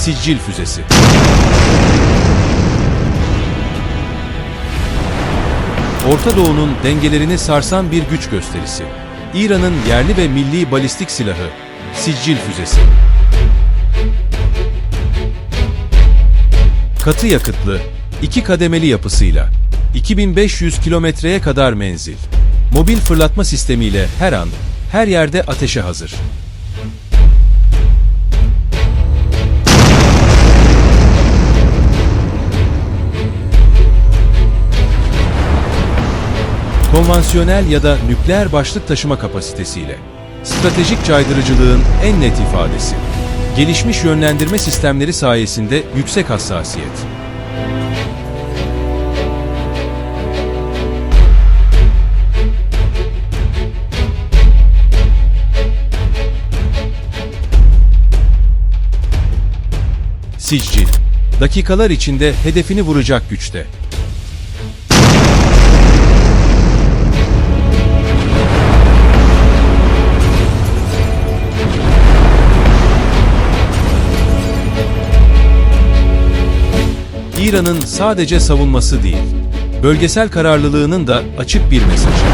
Siccil füzesi. Orta Doğu'nun dengelerini sarsan bir güç gösterisi. İran'ın yerli ve milli balistik silahı, Siccil füzesi. Katı yakıtlı, iki kademeli yapısıyla 2500 kilometreye kadar menzil. Mobil fırlatma sistemiyle her an, her yerde ateşe hazır. Konvansiyonel ya da nükleer başlık taşıma kapasitesiyle stratejik caydırıcılığın en net ifadesi. Gelişmiş yönlendirme sistemleri sayesinde yüksek hassasiyet. Siccil, dakikalar içinde hedefini vuracak güçte. İran'ın sadece savunması değil, bölgesel kararlılığının da açık bir mesajı.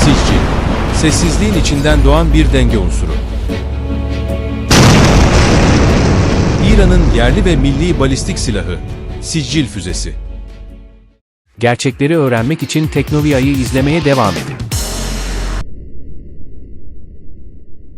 Siccil, sessizliğin içinden doğan bir denge unsuru. İran'ın yerli ve milli balistik silahı, Siccil füzesi. Gerçekleri öğrenmek için Teknoviya'yı izlemeye devam edin.